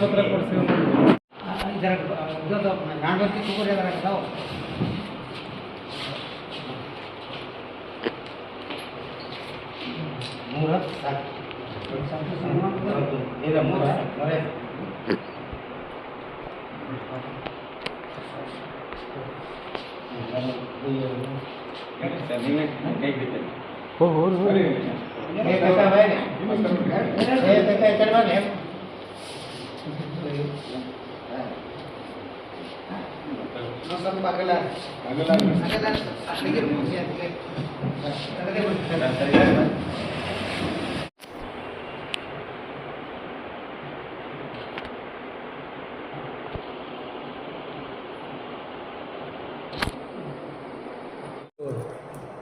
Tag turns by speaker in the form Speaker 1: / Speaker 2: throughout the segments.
Speaker 1: ಪತ್ರ ಕೊಡ್ತೀವಿ
Speaker 2: ಇದರ ಇದು ನಾಲ್ಕು ತಗೋರಿ ಅದರ ಅದಾವ ಮೂರ ಇಲ್ಲ ಮೂರ ಮೂರೇ ಏ ಕಾಕ ಬಾಯ್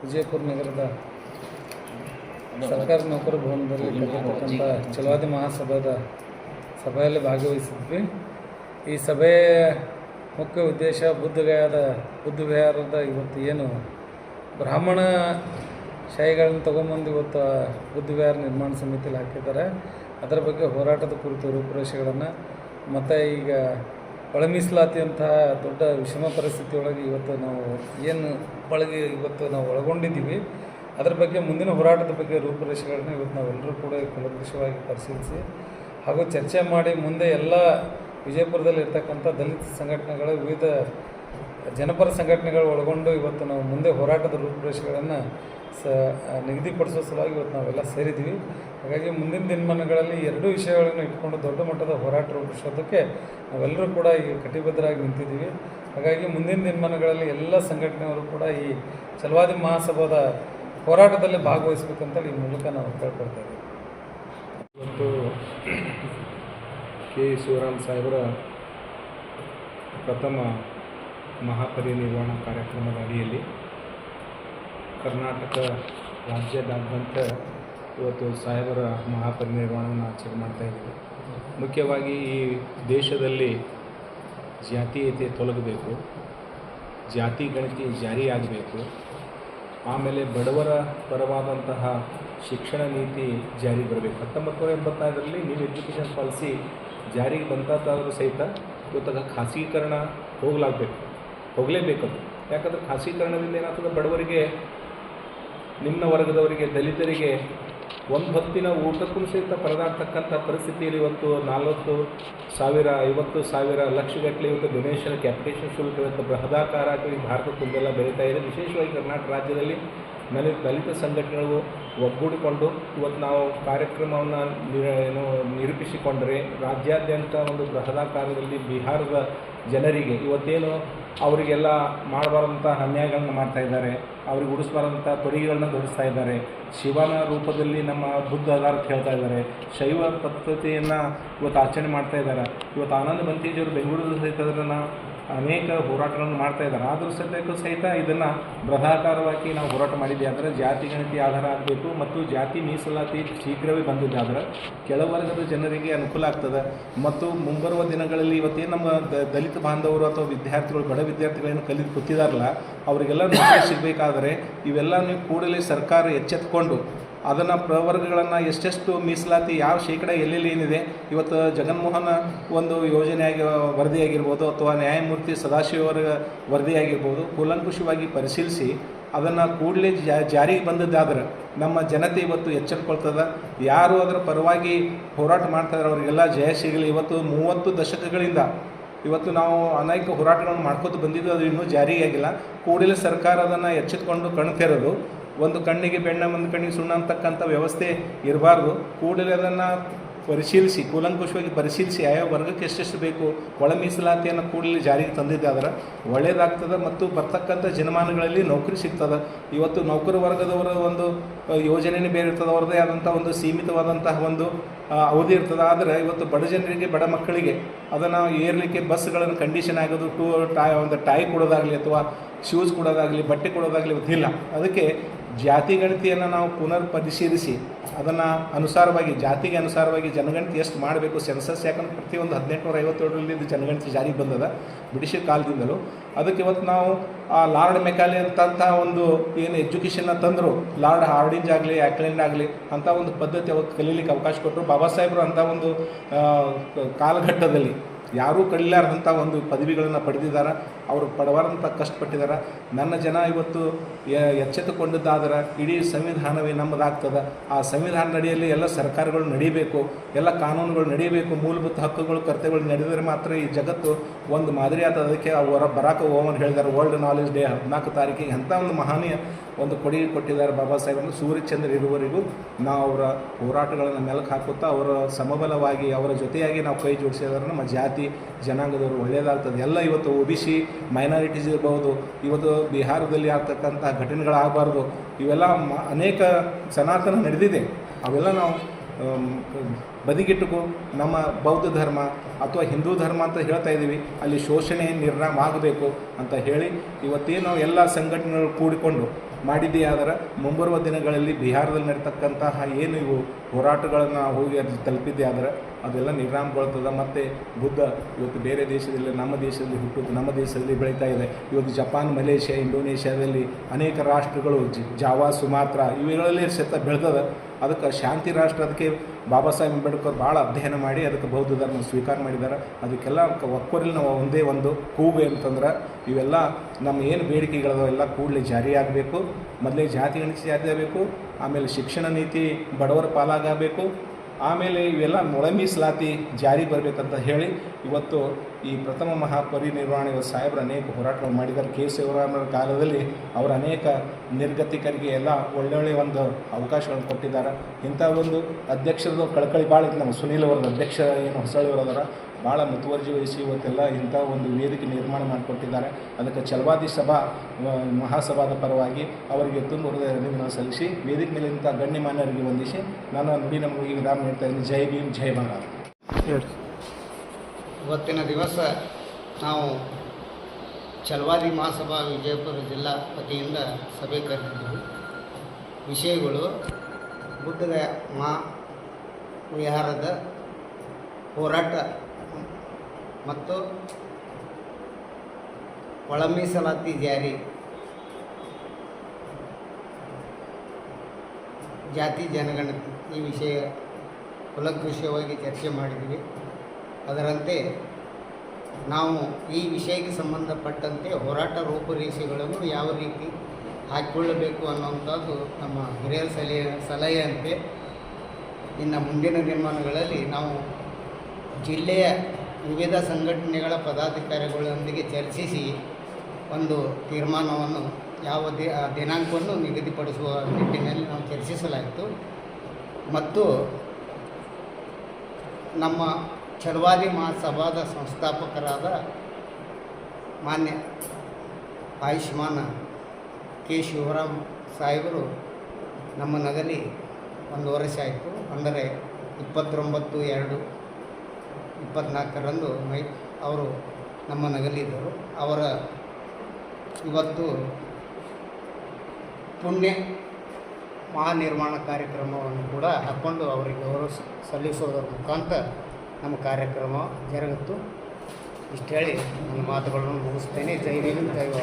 Speaker 1: ವಿಜಯಪುರ ನಗರದ ಸರ್ಕಾರಿ ನೌಕರ ಭವನದಲ್ಲಿ ನಡೆಯತಕ್ಕಂಥ ಛಲವಾದಿ ಮಹಾಸಭಾದ ಸಭೆಯಲ್ಲಿ ಭಾಗವಹಿಸಿದ್ವಿ. ಈ ಸಭೆಯ ಮುಖ್ಯ ಉದ್ದೇಶ ಬುದ್ಧಗಯಾದ ಬುದ್ಧ ವಿಹಾರದ ಇವತ್ತು ಏನು ಬ್ರಾಹ್ಮಣ ಶಾಹಿಗಳನ್ನು ತೊಗೊಂಬಂದು ಇವತ್ತು ಬುದ್ಧ ವಿಹಾರ ನಿರ್ಮಾಣ ಸಮಿತಿಯಲ್ಲಿ ಹಾಕಿದ್ದಾರೆ. ಅದರ ಬಗ್ಗೆ ಹೋರಾಟದ ಕುರಿತು ರೂಪುರೇಷೆಗಳನ್ನು, ಮತ್ತು ಈಗ ಒಳ ಮೀಸಲಾತಿ ದೊಡ್ಡ ವಿಷಮ ಪರಿಸ್ಥಿತಿಯೊಳಗೆ ಇವತ್ತು ನಾವು ಏನು ಒಳಗೆ ಇವತ್ತು ನಾವು ಒಳಗೊಂಡಿದ್ದೀವಿ. ಅದರ ಬಗ್ಗೆ ಮುಂದಿನ ಹೋರಾಟದ ಬಗ್ಗೆ ರೂಪುರೇಷೆಗಳನ್ನ ಇವತ್ತು ನಾವೆಲ್ಲರೂ ಕೂಡ ಕುಲದೃಶವಾಗಿ ಪರಿಶೀಲಿಸಿ ಹಾಗೂ ಚರ್ಚೆ ಮಾಡಿ ಮುಂದೆ ಎಲ್ಲ ವಿಜಯಪುರದಲ್ಲಿ ಇರ್ತಕ್ಕಂಥ ದಲಿತ ಸಂಘಟನೆಗಳು ವಿವಿಧ ಜನಪರ ಸಂಘಟನೆಗಳು ಒಳಗೊಂಡು ಇವತ್ತು ನಾವು ಮುಂದೆ ಹೋರಾಟದ ರೂಪುರೇಷೆಗಳನ್ನು ಸ ನಿಗದಿಪಡಿಸೋ ಸಲುವಾಗಿ ಇವತ್ತು ನಾವೆಲ್ಲ ಸೇರಿದ್ದೀವಿ. ಹಾಗಾಗಿ ಮುಂದಿನ ದಿನಮಾನಗಳಲ್ಲಿ ಎರಡೂ ವಿಷಯಗಳನ್ನು ಇಟ್ಕೊಂಡು ದೊಡ್ಡ ಮಟ್ಟದ ಹೋರಾಟ ರೂಪಿಸೋದಕ್ಕೆ ನಾವೆಲ್ಲರೂ ಕೂಡ ಈಗ ಕಟಿಬದ್ಧರಾಗಿ ನಿಂತಿದ್ದೀವಿ. ಹಾಗಾಗಿ ಮುಂದಿನ ದಿನಮಾನಗಳಲ್ಲಿ ಎಲ್ಲ ಸಂಘಟನೆಯವರು ಕೂಡ ಈ ಚಲವಾದಿ ಮಹಾಸಭಾದ ಹೋರಾಟದಲ್ಲಿ ಭಾಗವಹಿಸಬೇಕಂತೇಳಿ ಈ ಮೂಲಕ ನಾವು ಕೇಳ್ಕೊಳ್ತಾ ಇದ್ದೀವಿ.
Speaker 3: ಇವತ್ತು ಕೆ ಶಿವರಾಮ್ ಸಾಹೇಬರ ಪ್ರಥಮ ಮಹಾಪರಿನಿರ್ವಾಣ ಕಾರ್ಯಕ್ರಮದ ಅಡಿಯಲ್ಲಿ ಕರ್ನಾಟಕ ರಾಜ್ಯದಾದ್ಯಂತ ಇವತ್ತು ಸಾಹೇಬರ ಮಹಾಪರಿನಿರ್ವಾಣವನ್ನು ಆಚರಣೆ ಮಾಡ್ತಾ ಇದ್ದೀವಿ. ಮುಖ್ಯವಾಗಿ ಈ ದೇಶದಲ್ಲಿ ಜಾತೀಯತೆ ತೊಲಗಬೇಕು, ಜಾತಿ ಗಣತಿ ಜಾರಿಯಾಗಬೇಕು, ಆಮೇಲೆ ಬಡವರ ಪರವಾದಂತಹ ಶಿಕ್ಷಣ ನೀತಿ ಜಾರಿಗೆ ಬರಬೇಕು. ಹತ್ತೊಂಬತ್ತು ನೂರ ಎಂಬತ್ನಾಲ್ಕರಲ್ಲಿ ನ್ಯೂ ಎಜುಕೇಷನ್ ಪಾಲಿಸಿ ಜಾರಿಗೆ ಬಂತಾದರೂ ಸಹಿತ ಇವತ್ತಾಗ ಖಾಸಗೀಕರಣ ಹೋಗಲಾಗಬೇಕು. ಹೋಗಲೇಬೇಕದು ಯಾಕಂದರೆ ಖಾಸಗೀಕರಣದಿಂದ ಏನಾಗ್ತದೆ ಬಡವರಿಗೆ, ನಿಮ್ಮ ವರ್ಗದವರಿಗೆ, ದಲಿತರಿಗೆ ಒಂದು ಹೊತ್ತಿನ ಊಟಕ್ಕೂ ಸಹಿತ ಪರದಾಡ್ತಕ್ಕಂಥ ಪರಿಸ್ಥಿತಿಯಲ್ಲಿ ಇವತ್ತು ನಾಲ್ವತ್ತು ಸಾವಿರ, ಐವತ್ತು ಸಾವಿರ ಲಕ್ಷಗಟ್ಟಲೆ ಇವತ್ತು ಡೊನೇಷನ್ ಕ್ಯಾಪಿಟೇಷನ್ ಶುಲ್ಕ ಇವತ್ತು ಬೃಹದಾಕಾರವಾಗಿ ಭಾರತ ತುಂಬೆಲ್ಲ ಬೆಳೀತಾ ಇದೆ. ವಿಶೇಷವಾಗಿ ಕರ್ನಾಟಕ ರಾಜ್ಯದಲ್ಲಿ ದಲಿತ ದಲಿತ ಸಂಘಟನೆಗಳು ಒಗ್ಗೂಡಿಕೊಂಡು ಇವತ್ತು ನಾವು ಕಾರ್ಯಕ್ರಮವನ್ನು ಏನು, ನಿರೂಪಿಸಿಕೊಂಡರೆ ರಾಜ್ಯಾದ್ಯಂತ ಒಂದು ಬೃಹದಾಕಾರದಲ್ಲಿ ಬಿಹಾರದ ಜನರಿಗೆ ಇವತ್ತೇನು ಅವರಿಗೆಲ್ಲ ಮಾಡಬಾರಂಥ ಅನ್ಯಾಯಗಳನ್ನ ಮಾಡ್ತಾ ಇದ್ದಾರೆ. ಅವ್ರಿಗೆ ಉಡಿಸ್ಬಾರಂಥ ತೊಡಿಗೆಗಳನ್ನ ತೊಡಿಸ್ತಾ ಇದ್ದಾರೆ. ಶಿವನ ರೂಪದಲ್ಲಿ ನಮ್ಮ ಬುದ್ಧ ಅದಾರ ಅಂತ ಹೇಳ್ತಾ ಇದ್ದಾರೆ. ಶೈವ ಪದ್ಧತಿಯನ್ನು ಇವತ್ತು ಆಚರಣೆ ಮಾಡ್ತಾ ಇದ್ದಾರೆ. ಇವತ್ತು ಆನಂದ ಬಂತೀಜಿಯವರು ಬೆಂಗಳೂರು ಸಹಿತ ಅದನ್ನು ಅನೇಕ ಹೋರಾಟಗಳನ್ನು ಮಾಡ್ತಾ ಇದ್ದಾರೆ. ಆದರೂ ಸದ್ಯಕ್ಕೂ ಸಹಿತ ಇದನ್ನು ಬೃಹಾಕಾರವಾಗಿ ನಾವು ಹೋರಾಟ ಮಾಡಿದ್ದೆ ಅಂದರೆ ಜಾತಿ ಗಣತಿ ಆಧಾರ ಆಗಬೇಕು ಮತ್ತು ಜಾತಿ ಮೀಸಲಾತಿ ಶೀಘ್ರವೇ ಬಂದಿದ್ದಾದ್ರೆ ಕೆಳವರ್ಗದ ಜನರಿಗೆ ಅನುಕೂಲ ಆಗ್ತದೆ. ಮತ್ತು ಮುಂಬರುವ ದಿನಗಳಲ್ಲಿ ಇವತ್ತೇನು ನಮ್ಮ ದಲಿತ ಬಾಂಧವರು ಅಥವಾ ವಿದ್ಯಾರ್ಥಿಗಳು, ಬಡ ವಿದ್ಯಾರ್ಥಿಗಳೇನು ಕಲಿತು ಕೂತಿದಾರಲ್ಲ, ಅವರಿಗೆಲ್ಲ ನೌಕರಿ ಸಿಗಬೇಕಾದರೆ ಇವೆಲ್ಲ ಕೂಡಲೇ ಸರ್ಕಾರ ಎಚ್ಚೆತ್ತುಕೊಂಡು ಅದನ್ನು ಪ್ರವರ್ಗಗಳನ್ನು ಎಷ್ಟೆಷ್ಟು ಮೀಸಲಾತಿ, ಯಾವ ಶೇಕಡ ಎಲ್ಲೆಲ್ಲಿ ಏನಿದೆ, ಇವತ್ತು ಜಗನ್ಮೋಹನ ಒಂದು ಯೋಜನೆಯಾಗಿ ವರದಿಯಾಗಿರ್ಬೋದು ಅಥವಾ ನ್ಯಾಯಮೂರ್ತಿ ಸದಾಶಿವರ ವರದಿಯಾಗಿರ್ಬೋದು, ಕೂಲಂಕುಷವಾಗಿ ಪರಿಶೀಲಿಸಿ ಅದನ್ನು ಕೂಡಲೇ ಜಾರಿಗೆ ಬಂದದ್ದಾದ್ರೆ ನಮ್ಮ ಜನತೆ ಇವತ್ತು ಎಚ್ಚರಿಕೊಳ್ತದ. ಯಾರು ಅದರ ಪರವಾಗಿ ಹೋರಾಟ ಮಾಡ್ತಾರೆ ಅವರಿಗೆಲ್ಲ ಜಯ ಸಿಗಲಿ. ಇವತ್ತು ಮೂವತ್ತು ದಶಕಗಳಿಂದ ಇವತ್ತು ನಾವು ಅನೇಕ ಹೋರಾಟಗಳನ್ನು ಮಾಡ್ಕೋತ ಬಂದಿದ್ದು, ಅದು ಇನ್ನೂ ಜಾರಿಯಾಗಿಲ್ಲ. ಕೂಡಲೇ ಸರ್ಕಾರ ಅದನ್ನು ಎಚ್ಚೆತ್ಕೊಂಡು ಕಣ್ ತೆರೆದು ಒಂದು ಕಣ್ಣಿಗೆ ಬೆಣ್ಣೆ, ಒಂದು ಕಣ್ಣಿಗೆ ಸುಣ್ಣ ಅಂತಕ್ಕಂಥ ವ್ಯವಸ್ಥೆ ಇರಬಾರ್ದು. ಕೂಡಲೇ ಅದನ್ನು ಪರಿಶೀಲಿಸಿ, ಕೂಲಂಕುಷವಾಗಿ ಪರಿಶೀಲಿಸಿ ಆಯಾ ವರ್ಗಕ್ಕೆ ಎಷ್ಟೆಷ್ಟು ಬೇಕು, ಒಳ ಮೀಸಲಾತಿಯನ್ನು ಕೂಡಲೇ ಜಾರಿಗೆ ತಂದಿದ್ದಾದ್ರೆ ಒಳ್ಳೆಯದಾಗ್ತದೆ ಮತ್ತು ಬರ್ತಕ್ಕಂಥ ಜನಮಾನಗಳಲ್ಲಿ ನೌಕರಿ ಸಿಗ್ತದೆ. ಇವತ್ತು ನೌಕರ ವರ್ಗದವರ ಒಂದು ಯೋಜನೆಯೇ ಬೇರೆ ಇರ್ತದೆ ಅವ್ರದ್ದೇ ಆದಂಥ ಒಂದು ಸೀಮಿತವಾದಂತಹ ಒಂದು ಅವಧಿ ಇರ್ತದೆ. ಆದರೆ ಇವತ್ತು ಬಡ ಜನರಿಗೆ, ಬಡ ಮಕ್ಕಳಿಗೆ ಅದನ್ನು ಏರಲಿಕ್ಕೆ ಬಸ್ಗಳನ್ನು ಕಂಡೀಷನ್ ಆಗೋದು, ಟೂ ಟೈ, ಒಂದು ಟಾಯ್ ಕೊಡೋದಾಗಲಿ ಅಥವಾ ಶೂಸ್ ಕೊಡೋದಾಗಲಿ, ಬಟ್ಟೆ ಕೊಡೋದಾಗಲಿ ಇವತ್ತಿಲ್ಲ ಅದಕ್ಕೆ ಜಾತಿ ಗಣತಿಯನ್ನು ನಾವು ಪುನರ್ ಪರಿಶೀಲಿಸಿ ಅದನ್ನು ಅನುಸಾರವಾಗಿ, ಜಾತಿಗೆ ಅನುಸಾರವಾಗಿ ಜನಗಣತಿ ಎಷ್ಟು ಮಾಡಬೇಕು ಸೆನ್ಸಸ್ ಯಾಕಂದ್ರೆ ಪ್ರತಿಯೊಂದು ಹದಿನೆಂಟುನೂರ ಐವತ್ತೇಳರಲ್ಲಿ ಇದು ಜನಗಣತಿ ಜಾರಿಗೆ ಬಂದದ ಬ್ರಿಟಿಷ್ ಕಾಲದಿಂದಲೂ. ಅದಕ್ಕೆ ಇವತ್ತು ನಾವು, ಆ ಲಾರ್ಡ್ ಮೆಕಾಲಿ ಅಂತಹ ಒಂದು ಏನು ಎಜುಕೇಷನ್ನ ತಂದರು, ಲಾರ್ಡ್ ಹಾರ್ಡಿಂಜ್ ಆಗಲಿ, ಆಕ್ಲೆಂಡ್ ಆಗಲಿ ಅಂಥ ಒಂದು ಪದ್ಧತಿ ಅವತ್ತು ಕಲೀಲಿಕ್ಕೆ ಅವಕಾಶ ಕೊಟ್ಟರು. ಬಾಬಾ ಸಾಹೇಬರು ಅಂಥ ಒಂದು ಕಾಲಘಟ್ಟದಲ್ಲಿ. ಯಾರೂ ಕಡಿಲಾರ್ದಂಥ ಒಂದು ಪದವಿಗಳನ್ನು ಪಡೆದಿದ್ದಾರೆ. ಅವರು ಪಡವಾರಂಥ ಕಷ್ಟಪಟ್ಟಿದ್ದಾರೆ. ನನ್ನ ಜನ ಇವತ್ತು ಎಚ್ಚೆತ್ತುಕೊಂಡಿದ್ದಾದ್ರೆ ಇಡೀ ಸಂವಿಧಾನವೇ ನಮ್ಮದಾಗ್ತದೆ. ಆ ಸಂವಿಧಾನ ನಡೆಯಲ್ಲಿ ಎಲ್ಲ ಸರ್ಕಾರಗಳು ನಡೀಬೇಕು, ಎಲ್ಲ ಕಾನೂನುಗಳು ನಡೀಬೇಕು, ಮೂಲಭೂತ ಹಕ್ಕುಗಳು, ಕರ್ತವ್ಯಗಳು ನಡೆದರೆ ಮಾತ್ರ ಈ ಜಗತ್ತು ಒಂದು ಮಾದರಿ ಅದಕ್ಕೆ ಅವರ ಬರಾಕ ಓವನ್ ಹೇಳಿದ್ದಾರೆ ವರ್ಲ್ಡ್ ನಾಲೆಜ್ ಡೇ ಹದಿನಾಲ್ಕು ತಾರೀಕಿಗೆ. ಅಂಥ ಒಂದು ಮಹನೀಯ ಒಂದು ಕೊಡುಗೆ ಕೊಟ್ಟಿದ್ದಾರೆ ಬಾಬಾ ಸಾಹೇಬರು ಸೂರ್ಯಚಂದ್ರ ಇರುವವರೆಗೂ ನಾವು ಅವರ ಹೋರಾಟಗಳನ್ನು ಮೆಲುಕು ಹಾಕುತ್ತಾ ಅವರ ಸಮಬಲವಾಗಿ ಅವರ ಜೊತೆಯಾಗಿ ನಾವು ಕೈ ಜೋಡಿಸಿದ್ರೆ ನಮ್ಮ ಜಾತಿ, ಜನಾಂಗದವರು ಒಳ್ಳೆಯದಾಗ್ತದೆ. ಎಲ್ಲ ಇವತ್ತು ಒ ಬಿ ಸಿ ಮೈನಾರಿಟೀಸ್ ಇರಬಹುದು, ಇವತ್ತು ಬಿಹಾರದಲ್ಲಿ ಆಗ್ತಕ್ಕಂಥ ಘಟನೆಗಳಾಗಬಾರ್ದು. ಇವೆಲ್ಲ ಅನೇಕ ಸನಾತನ ನಡೆದಿದೆ. ಅವೆಲ್ಲ ನಾವು ಬದಿಗಿಟ್ಟುಕೋ, ನಮ್ಮ ಬೌದ್ಧ ಧರ್ಮ ಅಥವಾ ಹಿಂದೂ ಧರ್ಮ ಅಂತ ಹೇಳ್ತಾ ಇದ್ದೀವಿ, ಅಲ್ಲಿ ಶೋಷಣೆ ನಿರ್ನಾಮ ಆಗಬೇಕು ಅಂತ ಹೇಳಿ ಇವತ್ತೇನು ಎಲ್ಲ ಸಂಘಟನೆಗಳು ಕೂಡಿಕೊಂಡು ಮಾಡಿದ್ದೇ ಆದರೆ ಮುಂಬರುವ ದಿನಗಳಲ್ಲಿ ಬಿಹಾರದಲ್ಲಿ ನಡೀತಕ್ಕಂತಹ ಏನು ಇವು ಹೋರಾಟಗಳನ್ನು ಹೋಗಿ ಅದು ತಲುಪಿದ್ದೇ ಆದರೆ ಅದೆಲ್ಲ ನಿರ್ನಾಮಗೊಳ್ತದೆ. ಮತ್ತು ಬುದ್ಧ ಇವತ್ತು ಬೇರೆ ದೇಶದಲ್ಲಿ, ನಮ್ಮ ದೇಶದಲ್ಲಿ ಹುಟ್ಟುದು ನಮ್ಮ ದೇಶದಲ್ಲಿ ಬೆಳೀತಾ ಇದೆ. ಇವತ್ತು ಜಪಾನ್, ಮಲೇಷ್ಯಾ, ಇಂಡೋನೇಷ್ಯಾದಲ್ಲಿ ಅನೇಕ ರಾಷ್ಟ್ರಗಳು ಜಾವಾ, ಸುಮಾತ್ರ ಇವುಗಳಲ್ಲಿ ಸಹಿತ ಬೆಳೆದದ. ಅದಕ್ಕೆ ಶಾಂತಿ ರಾಷ್ಟ್ರ, ಅದಕ್ಕೆ ಬಾಬಾ ಸಾಹೇಬ್ ಅಂಬೇಡ್ಕರ್ ಭಾಳ ಅಧ್ಯಯನ ಮಾಡಿ ಅದಕ್ಕೆ ಬೌದ್ಧ ಧರ್ಮ ಸ್ವೀಕಾರ ಮಾಡಿದ್ದಾರೆ. ಅದಕ್ಕೆಲ್ಲ ಒಕ್ಕೂರಲ್ಲಿ ನಾವು ಒಂದೇ ಒಂದು ಕೂಗು ಅಂತಂದ್ರೆ ಇವೆಲ್ಲ ನಮ್ಮ ಏನು ಬೇಡಿಕೆಗಳದಾವೆ ಎಲ್ಲ ಕೂಡಲೇ ಜಾರಿಯಾಗಬೇಕು ಮೊದಲೇ ಜಾತಿ ಗಣಿಸಿ ಜಾರಿ ಆಗಬೇಕು. ಆಮೇಲೆ ಶಿಕ್ಷಣ ನೀತಿ ಬಡವರ ಪಾಲಾಗಬೇಕು. ಆಮೇಲೆ ಇವೆಲ್ಲ ಮೊಳ ಜಾರಿ ಬರಬೇಕಂತ ಹೇಳಿ ಇವತ್ತು ಈ ಪ್ರಥಮ ಮಹಾಪರಿನಿರ್ವಹಣೆಯ ಸಾಹೇಬರು ಅನೇಕ ಹೋರಾಟಗಳು ಮಾಡಿದ್ದಾರೆ. ಕೆ ಶಿವರಾಮರ ಕಾಲದಲ್ಲಿ ಅವರು ಅನೇಕ ನಿರ್ಗತಿಕರಿಗೆ ಎಲ್ಲ ಒಳ್ಳೊಳ್ಳೆಯ ಒಂದು ಅವಕಾಶಗಳನ್ನು ಕೊಟ್ಟಿದ್ದಾರೆ. ಇಂಥ ಒಂದು ಅಧ್ಯಕ್ಷರದು ಕಳಕಳಿ ಭಾಳ ನಮ್ಮ ಸುನೀಲ್ ಅವರದ ಅಧ್ಯಕ್ಷ ಏನು ಹೊಸಳ್ಳಿ ಅದರ. ಭಾಳ ಮುತುವರ್ಜಿ ವಹಿಸಿ ಇವತ್ತೆಲ್ಲ ಇಂಥ ಒಂದು ವೇದಿಕೆ ನಿರ್ಮಾಣ ಮಾಡಿಕೊಟ್ಟಿದ್ದಾರೆ. ಅದಕ್ಕೆ ಚಲವಾದಿ ಸಭಾ ಮಹಾಸಭಾದ ಪರವಾಗಿ ಅವರಿಗೆ ತುಂಬ ಹೃದಯ ಅಭಿನಂದನೆ ಸಲ್ಲಿಸಿ ವೇದಿಕೆ ಮೇಲೆ ಇಂಥ ಗಣ್ಯಮಾನ್ಯರಿಗೆ ವಂದಿಸಿ ನಾನು ನುಡಿ ನಮಗೆ ವಿರಾಮ ನೀಡ್ತಾ ಇದ್ದೀನಿ. ಜೈ ಭೀಮ್ ಜೈ ಭಾರತ್.
Speaker 4: ಇವತ್ತಿನ ದಿವಸ ನಾವು ಚಲವಾದಿ ಮಹಾಸಭಾ ವಿಜಯಪುರ ಜಿಲ್ಲಾ ವತಿಯಿಂದ ಸಭೆ ಕರೆದಿದ್ದೀವಿ ವಿಷಯಗಳು ಬುದ್ಧದ ಮಾ ವಿಹಾರದ ಹೋರಾಟ ಮತ್ತು ಒಳ ಮೀಸಲಾತಿ ಜಾರಿ. ಜಾತಿ ಜನಗಣತಿ, ಈ ವಿಷಯ ಕುಲಕೃಷಿಯವಾಗಿ ಚರ್ಚೆ ಮಾಡಿದ್ದೀವಿ ಅದರಂತೆ ನಾವು ಈ ವಿಷಯಕ್ಕೆ ಸಂಬಂಧಪಟ್ಟಂತೆ ಹೋರಾಟ ರೂಪುರೇಷೆಗಳನ್ನು ಯಾವ ರೀತಿ ಹಾಕಿಕೊಳ್ಳಬೇಕು ಅನ್ನುವಂಥದ್ದು ನಮ್ಮ ಹಿರಿಯರ ಸಲಹೆ, ಸಲಹೆಯಂತೆ ಇನ್ನು ಮುಂದಿನ ದಿನಮಾನಗಳಲ್ಲಿ ನಾವು ಜಿಲ್ಲೆಯ ವಿವಿಧ ಸಂಘಟನೆಗಳ ಪದಾಧಿಕಾರಿಗಳೊಂದಿಗೆ ಚರ್ಚಿಸಿ ಒಂದು ತೀರ್ಮಾನವನ್ನು, ಯಾವ ದಿನಾಂಕವನ್ನು ನಿಗದಿಪಡಿಸುವ ನಿಟ್ಟಿನಲ್ಲಿ ನಾವು ಚರ್ಚಿಸಲಾಯಿತು. ಮತ್ತು ನಮ್ಮ ಚರ್ವಾದಿ ಮಹಾಸಭಾದ ಸಂಸ್ಥಾಪಕರಾದ ಮಾನ್ಯ ಆಯುಷ್ಮಾನ ಕೆ. ಶಿವರಾಮ್ ಸಾಹೇಬರು ನಮ್ಮ ನಗಲಿ ಒಂದು ವರ್ಷ ಆಯಿತು. ಅಂದರೆ ಇಪ್ಪತ್ತೊಂಬತ್ತು ಎರಡು ಇಪ್ಪತ್ತ್ನಾಲ್ಕರಂದು ಮೈ ಅವರು ನಮ್ಮ ನಗಲಿದ್ದರು. ಅವರ ಇವತ್ತು ಪುಣ್ಯ ಮಹಾನಿರ್ಮಾಣ ಕಾರ್ಯಕ್ರಮವನ್ನು ಕೂಡ ಹಾಕ್ಕೊಂಡು ಅವರಿಗೆ ಗೌರವ ಸಲ್ಲಿಸೋದರ ಮುಖಾಂತರ ನಮ್ಮ ಕಾರ್ಯಕ್ರಮ ಜರುಗಿತು. ಇಷ್ಟು ಹೇಳಿ ನನ್ನ ಮಾತುಗಳನ್ನು ಮುಗಿಸ್ತೇನೆ. ಜೈ ಜೈವ